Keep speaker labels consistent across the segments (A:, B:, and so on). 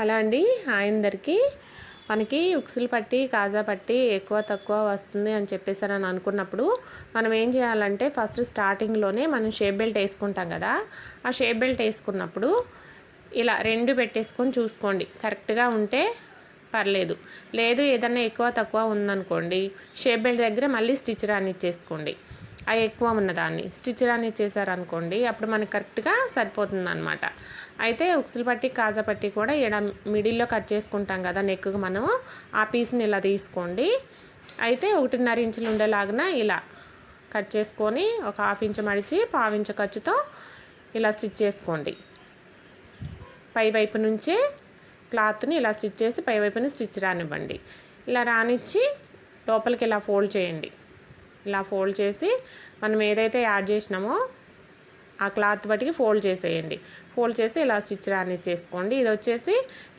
A: Hello అండి. ఆయనందరికీ అందరికీ మనకి ఉక్సులు పట్టి కాజా పట్టి ఎక్కువ తక్కువ వస్తుంది అని చెప్పేసి అని అనుకున్నప్పుడు మనం ఏం చేయాలంటే ఫస్ట్ స్టార్టింగ్లోనే మనం షేప్ బెల్ట్ వేసుకుంటాం కదా. ఆ షేప్ బెల్ట్ వేసుకున్నప్పుడు ఇలా రెండు పెట్టేసుకొని చూసుకోండి. కరెక్ట్గా ఉంటే పర్లేదు. లేదు ఏదన్నా ఎక్కువ తక్కువ ఉందనుకోండి షేప్ బెల్ట్ దగ్గర మళ్ళీ స్టిచ్ రానిచ్చేసుకోండి. ఎక్కువ ఉన్నదాన్ని. స్టిచ్ రానిచ్చేసారనుకోండి అప్పుడు మనకి కరెక్ట్గా సరిపోతుంది అనమాట అయితే ఉక్సులు పట్టి కాజా పట్టి కూడా ఇక్కడ మిడిల్లో కట్ చేసుకుంటాం కదా నెక్కు మనము ఆ పీస్ని ఇలా తీసుకోండి. అయితే ఒకటిన్నర ఇంచులు ఉండేలాగా ఇలా కట్ చేసుకొని ఒక హాఫ్ ఇంచు మడిచి పావించు ఖర్చుతో ఇలా స్టిచ్ చేసుకోండి. పై వైపు నుంచే క్లాత్ని ఇలా స్టిచ్ చేసి పై వైపుని స్టిచ్ రానివ్వండి. ఇలా రానిచ్చి లోపలికి ఇలా ఫోల్డ్ చేయండి. ఇలా ఫోల్డ్ చేసి మనం ఏదైతే యాడ్ చేసినామో ఆ క్లాత్ బట్టికి ఫోల్డ్ చేసేయండి. ఫోల్డ్ చేసి ఇలా స్టిచ్ రానిచ్చేసుకోండి ఇది వచ్చేసి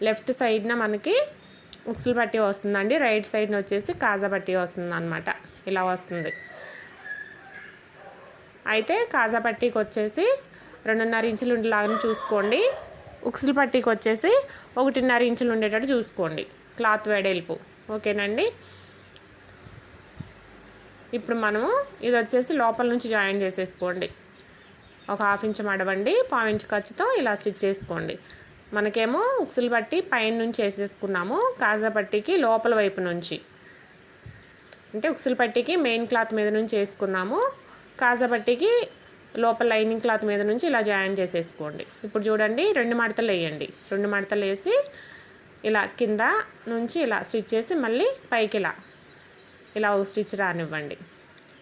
A: లెఫ్ట్ సైడ్న మనకి ఉక్సులు పట్టి వస్తుందండి. రైట్ సైడ్న వచ్చేసి కాజా పట్టి వస్తుంది అనమాట ఇలా వస్తుంది. అయితే కాజా పట్టీకి వచ్చేసి రెండున్నర ఇంచులు ఉండేలాగా చూసుకోండి. ఉక్సులు పట్టీకి వచ్చేసి ఒకటిన్నర ఇంచులు ఉండేటట్టు చూసుకోండి. క్లాత్ వెడల్పు. ఓకేనండి? ఇప్పుడు మనము ఇది వచ్చేసి లోపల నుంచి జాయిన్ చేసేసుకోండి. ఒక హాఫ్ ఇంచ్ మడవండి పావు ఇంచ్ ఖర్చుతో ఇలా స్టిచ్ చేసుకోండి. మనకేమో ఉక్సులు పట్టి పైన నుంచి వేసేసుకున్నాము కాజా పట్టీకి లోపల వైపు నుంచి. అంటే ఉక్సులు పట్టీకి మెయిన్ క్లాత్ మీద నుంచి వేసుకున్నాము కాజా పట్టీకి లోపల లైనింగ్ క్లాత్ మీద నుంచి ఇలా జాయిన్ చేసేసుకోండి. ఇప్పుడు చూడండి రెండు మడతలు వేయండి. రెండు మడతలు వేసి ఇలా కింద నుంచి ఇలా స్టిచ్ చేసి మళ్ళీ పైకి ఇలా ఇలా ఒక స్టిచ్ రానివ్వండి.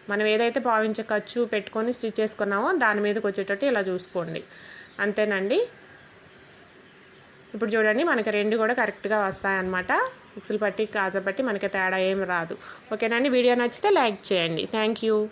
A: మనం ఏదైతే పావించ ఖర్చు పెట్టుకొని స్టిచ్ చేసుకున్నామో దాని మీదకి వచ్చేటట్టు ఇలా చూసుకోండి. అంతేనండి? ఇప్పుడు చూడండి మనకి రెండు కూడా కరెక్ట్గా వస్తాయన్నమాట. మిక్సీలు పట్టి కాజా పట్టి మనకి తేడా ఏం రాదు. ఓకేనండి? వీడియో నచ్చితే లైక్ చేయండి. Thank you.